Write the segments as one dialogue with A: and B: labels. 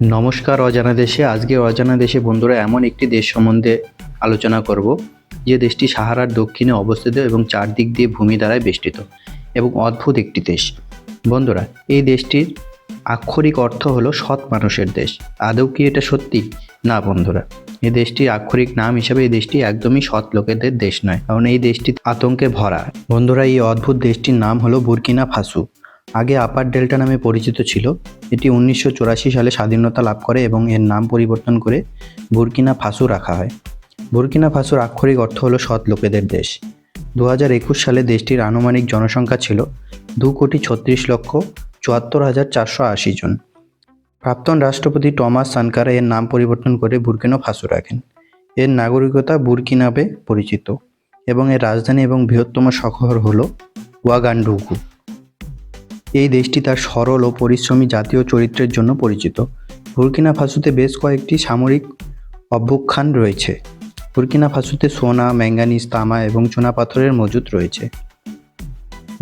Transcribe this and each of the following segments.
A: নমস্কার, অজানা দেশে। আজকে অজানা দেশে বন্ধুরা এমন একটি দেশ সম্বন্ধে আলোচনা করব, যে দেশটি সাহারার দক্ষিণে অবস্থিত এবং চারদিক দিয়ে ভূমি দ্বারায় বেষ্টিত এবং অদ্ভুত একটি দেশ। বন্ধুরা, এই দেশটির আক্ষরিক অর্থ হলো সৎ মানুষের দেশ। আদৌ কি এটা সত্যি? না, বন্ধুরা। এই দেশটির আক্ষরিক নাম হিসেবে এই দেশটি একদমই সৎ লোকেদের দেশ নয়, কারণ এই দেশটি আতঙ্কে ভরা। বন্ধুরা, এই অদ্ভুত দেশটির নাম হলো বুরকিনা ফাসু। আগে আপার ডেল্টা নামে পরিচিত ছিল। এটি উনিশশো চুরাশি সালে স্বাধীনতা লাভ করে এবং এর নাম পরিবর্তন করে বুরকিনা ফাসু রাখা হয়। বুরকিনা ফাসুর আক্ষরিক অর্থ হলো সৎ লোকেদের দেশ। দু হাজার একুশ সালে দেশটির আনুমানিক জনসংখ্যা ছিল দু কোটি ছত্রিশ লক্ষ চুয়াত্তর হাজার চারশো আশি জন। প্রাক্তন রাষ্ট্রপতি টমাস সানকারা এর নাম পরিবর্তন করে বুরকিনা ফাসু রাখেন। এর নাগরিকতা বুরকিনাবে পরিচিত এবং এর রাজধানী এবং বৃহত্তম শহর হল ওয়াগান্ডুগু এই দেশটি তার সরল ও পরিশ্রমী জাতীয় চরিত্রের জন্য পরিচিত। বুরকিনা ফাসুতে বেশ কয়েকটি সামরিক অভ্যুত্থান রয়েছে। বুরকিনা ফাসুতে সোনা, ম্যাঙ্গানিজ, তামা এবং চুনাপাথরের মজুদ রয়েছে।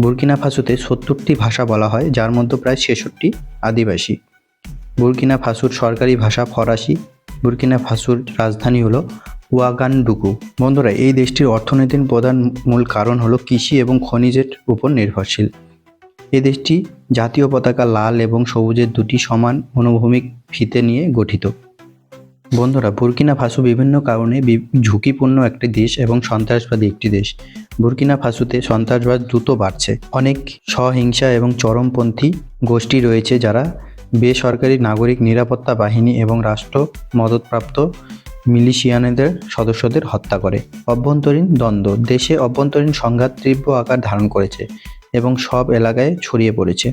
A: বুরকিনা ফাসুতে সত্তরটি ভাষা বলা হয়, যার মধ্যে প্রায় ছেষট্টি আদিবাসী। বুরকিনা ফাসুর সরকারি ভাষা ফরাসি। বুরকিনা ফাসুর রাজধানী হলো ওয়াগানডুকু। বন্ধুরা, এই দেশটির অর্থনীতির প্রধান মূল কারণ হলো কৃষি এবং খনিজের উপর নির্ভরশীল। এই দেশটি জাতীয় পতাকা লাল এবং সবুজের দুটি সমান অনুভূমিক ফিতে নিয়ে গঠিত। বন্ধুরা, বুরকিনা ফাসু বিভিন্ন কারণে ঝুঁকিপূর্ণ একটি দেশ এবং সন্ত্রাসবাদী একটি দেশ। বুরকিনা ফাসুতে সন্ত্রাসবাদ দ্রুত বাড়ছে। অনেক সহিংসা এবং চরমপন্থী গোষ্ঠী রয়েছে যারা বেসরকারি নাগরিক নিরাপত্তা বাহিনী এবং রাষ্ট্র মদতপ্রাপ্ত মিলিশিয়ানদের সদস্যদের হত্যা করে। অভ্যন্তরীণ দ্বন্দ্ব। দেশে অভ্যন্তরীণ সংঘাত তীব্র আকার ধারণ করেছে। এবং সব এলাকায় ছড়িয়ে পড়েছে।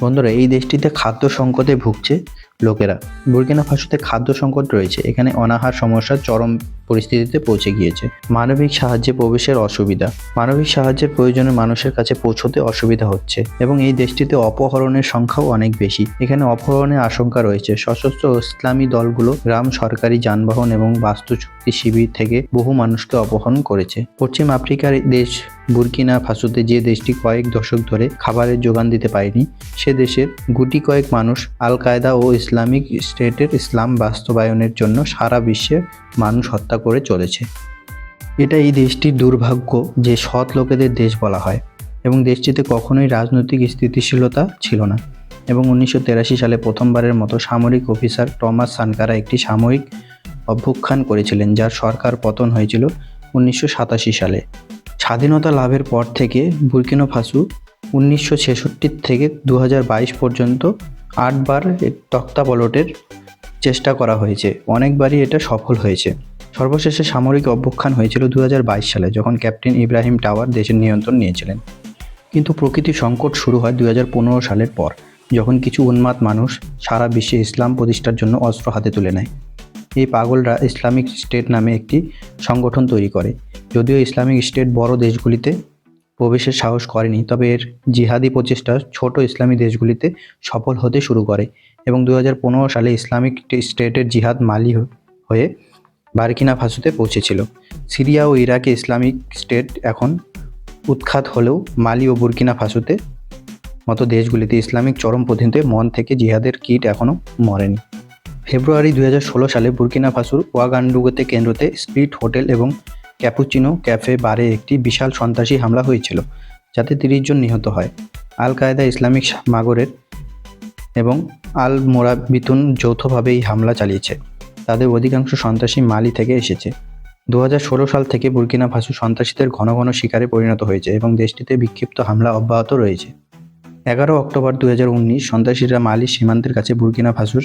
A: বন্ধুরা, এই দেশটিতে খাদ্য সংকটে ভুগছে লোকেরা। বুরকিনা ফাসোতে খাদ্য সংকট রয়েছে। এখানে অনাহার সমস্যা চরম পরিস্থিতিতে পৌঁছে গিয়েছে। মানবিক সাহায্যে প্রবেশের অসুবিধা। মানবিক সাহায্যের প্রয়োজনে মানুষের কাছে পৌঁছতে অসুবিধা হচ্ছে এবং এই দেশটিতে অপহরণের সংখ্যাও অনেক বেশি। এখানে অপহরণের আশঙ্কা রয়েছে। সশস্ত্র ইসলামী দলগুলো গ্রাম, সরকারি যানবাহন এবং বাস্তু চুক্তি শিবির থেকে বহু মানুষকে অপহরণ করেছে। পশ্চিম আফ্রিকার দেশ বুরকিনা ফাসুতে যে দেশটি কয়েক দশক ধরে খাবারের যোগান দিতে পারেনি, সে দেশের গুটি কয়েক মানুষ আল কায়দা ও ইসলামিক স্টেটের ইসলাম বাস্তবায়নের জন্য সারা বিশ্বে মানুষ হত্যা করে চলেছে। এটা এই দেশটির দুর্ভাগ্য যে সৎ লোকেদের দেশ বলা হয় এবং দেশটিতে কখনোই রাজনৈতিক স্থিতিশীলতা ছিল না এবং উনিশশো সালে প্রথমবারের মতো সামরিক অফিসার টমাস সানকারা একটি সামরিক অভ্যুত্থান করেছিলেন, যার সরকার পতন হয়েছিল উনিশশো সাতাশি সালে। স্বাধীনতা লাভের পর থেকে বুরকিনো ফাসু উনিশশো ছেষট্টি থেকে দু হাজার বাইশ পর্যন্ত আটবার তক্তাপলটের চেষ্টা করা হয়েছে। অনেকবারই এটা সফল হয়েছে। সর্বশেষে সামরিক অভ্যুত্থান হয়েছিল দু হাজার বাইশ সালে, যখন ক্যাপ্টেন ইব্রাহিম টাওয়ার দেশের নিয়ন্ত্রণ নিয়েছিলেন। কিন্তু প্রকৃতি সংকট শুরু হয় দু হাজার পনেরো সালের পর, যখন কিছু উন্মাদ মানুষ সারা বিশ্বে ইসলাম প্রতিষ্ঠার জন্য অস্ত্র হাতে তুলে নেয়। এই পাগলরা ইসলামিক স্টেট নামে একটি সংগঠন তৈরি করে। যদিও ইসলামিক স্টেট বড় দেশগুলিতে প্রবেশের সাহস করেনি, তবে এর জিহাদি প্রচেষ্টা ছোট ইসলামী দেশগুলিতে সফল হতে শুরু করে এবং দু হাজার পনেরো সালে ইসলামিক স্টেটের জিহাদ মালি হয়ে বার্কিনা ফাসুতে পৌঁছেছিল। সিরিয়া ও ইরাকে ইসলামিক স্টেট এখন উৎখাত হলেও মালি ও বুরকিনা ফাঁসুতে মতো দেশগুলিতে ইসলামিক চরম চরমপন্থীদের মন থেকে জিহাদের কিট এখনও মরেনি। ফেব্রুয়ারি দুই হাজার ষোলো সালে বুরকিনা ফাসুর ওয়াগান্ডুগোতে কেন্দ্রতে স্প্লিট হোটেল এবং ক্যাপুচিনো ক্যাফে বারে একটি বিশাল সন্ত্রাসী হামলা হয়েছিল, যাতে তিরিশ জন নিহত হয়। আল কায়দা ইসলামিক মাগরের এবং আল মোরাবিতুন যৌথভাবে এই হামলা চালিয়েছে। তাদের অধিকাংশ সন্ত্রাসী মালি থেকে এসেছে। দু হাজার ষোলো সাল থেকে বুরকিনা ফাসু সন্ত্রাসীদের ঘন ঘন শিকারে পরিণত হয়েছে এবং দেশটিতে বিক্ষিপ্ত হামলা অব্যাহত রয়েছে। এগারো অক্টোবর দুই হাজার উনিশ সন্ত্রাসীরা মালি সীমান্তের কাছে বুর্কিনা ফাসুর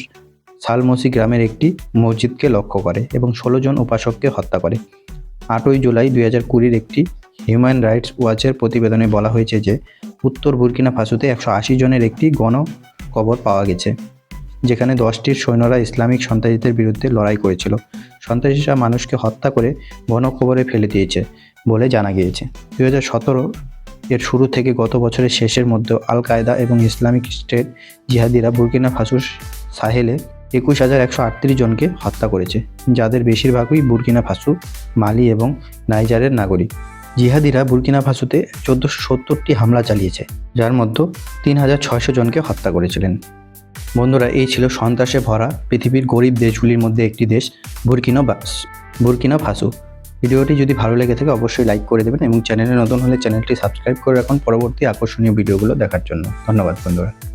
A: সালমসি গ্রামের একটি মসজিদকে লক্ষ্য করে এবং ষোলো জন উপাসককে হত্যা করে। আটই জুলাই দুই হাজার কুড়ির একটি হিউম্যান রাইটস ওয়াচের প্রতিবেদনে বলা হয়েছে যে, উত্তর বুরকিনা ফাসুতে একশো আশি জনের একটি গণ কবর পাওয়া গেছে, যেখানে দশটির সৈন্যরা ইসলামিক সন্ত্রাসীদের বিরুদ্ধে লড়াই করেছিল। সন্ত্রাসীরা মানুষকে হত্যা করে গণকবরে ফেলে দিয়েছে বলে জানা গিয়েছে। দুই হাজার সতেরো এর শুরু থেকে গত বছরের শেষের মধ্যে আল কায়দা এবং ইসলামিক স্টেট জিহাদিরা বুরকিনা ফাসুর সাহেলে একুশ হাজার একশো আটত্রিশ জনকে হত্যা করেছে, যাদের বেশিরভাগই বুরকিনা ফাসু মালি এবং নাইজারের নাগরিক। জিহাদিরা বুরকিনা ফাসুতে চোদ্দোশো সত্তরটি হামলা চালিয়েছে, যার মধ্যে তিন হাজার ছয়শো জনকে হত্যা করেছিলেন। বন্ধুরা, এই ছিল সন্ত্রাসে ভরা পৃথিবীর গরিব দেশগুলির মধ্যে একটি দেশ, বুরকিনো বাস বুরকিনো ফাসু ভিডিওটি যদি ভালো লেগে থাকে, অবশ্যই লাইক করে দেবেন এবং চ্যানেলে নতুন হলে চ্যানেলটি সাবস্ক্রাইব করে রাখুন পরবর্তী আকর্ষণীয় ভিডিওগুলো দেখার জন্য। ধন্যবাদ বন্ধুরা।